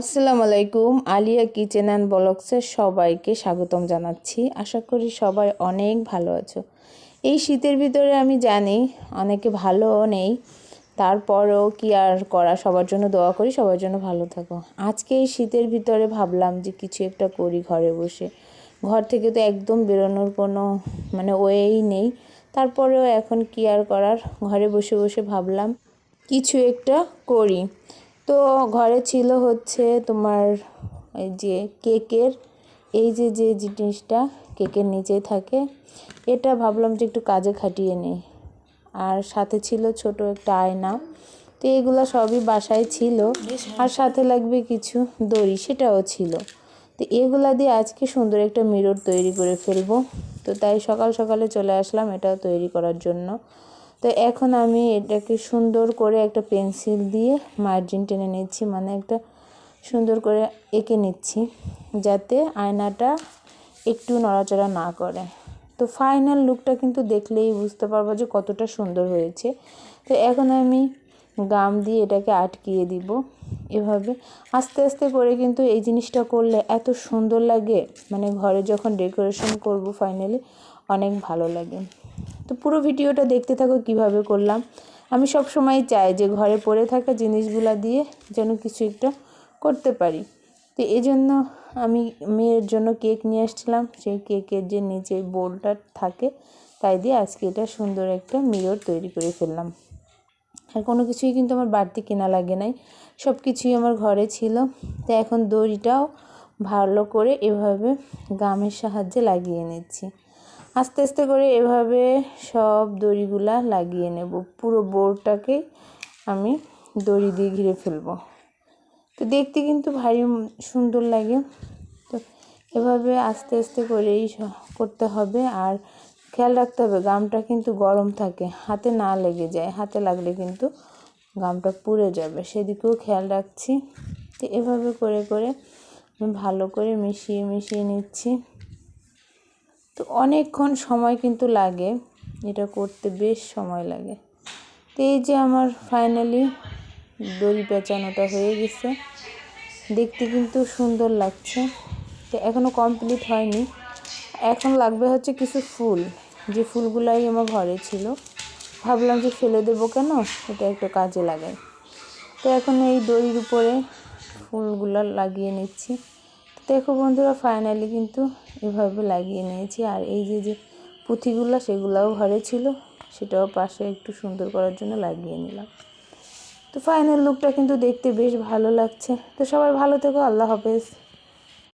আসসালামু আলাইকুম Alia kitchen and ব্লগসের সবাইকে স্বাগতম জানাচ্ছি। আশা করি সবাই অনেক ভালো আছো। এই শীতের ভিতরে আমি জানি অনেকে ভালোও নেই। তারপরেও কি আর করা, সবার জন্য দোয়া করি, সবার জন্য ভালো থাকো। আজকে এই শীতের ভিতরে ভাবলাম যে কিছু একটা করি ঘরে বসে। ঘর থেকে তো একদম বেরোনোর কোনো মানে ওয়েই নেই। তারপরেও এখন কি আর করার? ঘরে বসে বসে ভাবলাম কিছু একটা করি। তো ঘরে ছিল হচ্ছে তোমার এই যে কেকের এই যে যে জিনিসটা কেকের নিচেই থাকে এটা ভাবলাম যে একটু কাজে খাটিয়ে নিই। আর সাথে ছিল ছোট একটা আয়না তো এগুলো সবই বাসায় ছিল। আর সাথে লাগবে কিছু দড়ি সেটাও ছিল। তো এগুলা দিয়ে আজকে সুন্দর একটা মিরর তৈরি করে ফেলব। তো তাই সকাল সকালে চলে আসলাম এটা তৈরি করার জন্য। তো এখন আমি এটাকে সুন্দর করে একটা পেন্সিল দিয়ে মার্জিন টেনে নিচ্ছি মানে একটা সুন্দর করে এঁকে নিচ্ছি, যাতে আয়নাটা একটু নড়াচড়া না করে। তো ফাইনাল লুকটা কিন্তু দেখলেই বুঝতে পারব যে কতটা সুন্দর হয়েছে। তো এখন আমি গাম দিয়ে এটাকে আটকিয়ে দিব এভাবে। আস্তে আস্তে করে কিন্তু এই জিনিসটা করলে এত সুন্দর লাগে মানে ঘরে যখন ডেকোরেশন করব ফাইনালি অনেক ভালো লাগে। তো পুরো ভিডিওটা দেখতে থাকো কীভাবে করলাম। আমি সব সময় চাই যে ঘরে পড়ে থাকা জিনিসগুলা দিয়ে যেন কিছু একটা করতে পারি। তো এই জন্য আমি মেয়ের জন্য কেক নিয়ে আসছিলাম। সেই কেকের যে নিচে বোলটা থাকে, তাই দিয়ে আজকে এটা সুন্দর একটা মিরর তৈরি করে ফেললাম। আর কোনো কিছুই কিন্তু আমার বাড়তি কেনা লাগে নাই। সব কিছুই আমার ঘরে ছিল। তো এখন দড়িটাও ভালো করে এভাবে গামের সাহায্যে লাগিয়ে নিচ্ছি। আস্তে আস্তে করে এভাবে সব দড়িগুলা লাগিয়ে নেব। পুরো বোর্ডটাকে আমি দড়ি দিয়ে ঘিরে ফেলব। তো দেখতে কিন্তু ভারী সুন্দর লাগে। তো এভাবে আস্তে আস্তে করেই করতে হবে। আর খেয়াল রাখতে হবে, গামটা কিন্তু গরম থাকে, হাতে না লেগে যায়। হাতে লাগলে কিন্তু গামটা পুড়ে যাবে। সেদিকেও খেয়াল রাখছি। তো এভাবে করে করে ভালো করে মিশিয়ে মিশিয়ে নিচ্ছি। তো অনেকক্ষণ সময় কিন্তু লাগে। এটা করতে বেশ সময় লাগে। তো এই যে আমার ফাইনালি দড়ি পেঁচানোটা হয়ে গেছে। দেখতে কিন্তু সুন্দর লাগছে। তো এখনও কমপ্লিট হয়নি। এখন লাগবে হচ্ছে কিছু ফুল। যে ফুলগুলাই আমার ঘরে ছিল। ভাবলাম যে ফেলে দেবো কেন? এটা একটু কাজে লাগাই। তো এখন এই দড়ির উপরে ফুলগুলো লাগিয়ে নিচ্ছি। দেখো বন্ধুরা ফাইনালি কিন্তু এভাবে লাগিয়ে নিয়েছি। আর এই যে যে পুঁথিগুলো, সেগুলোও ঘরে ছিল, সেটাও পাশে একটু সুন্দর করার জন্য লাগিয়ে নিলাম। তো ফাইনাল লুকটা কিন্তু দেখতে বেশ ভালো লাগছে। তো সবাই ভালো থেকো, আল্লাহ হাফেজ।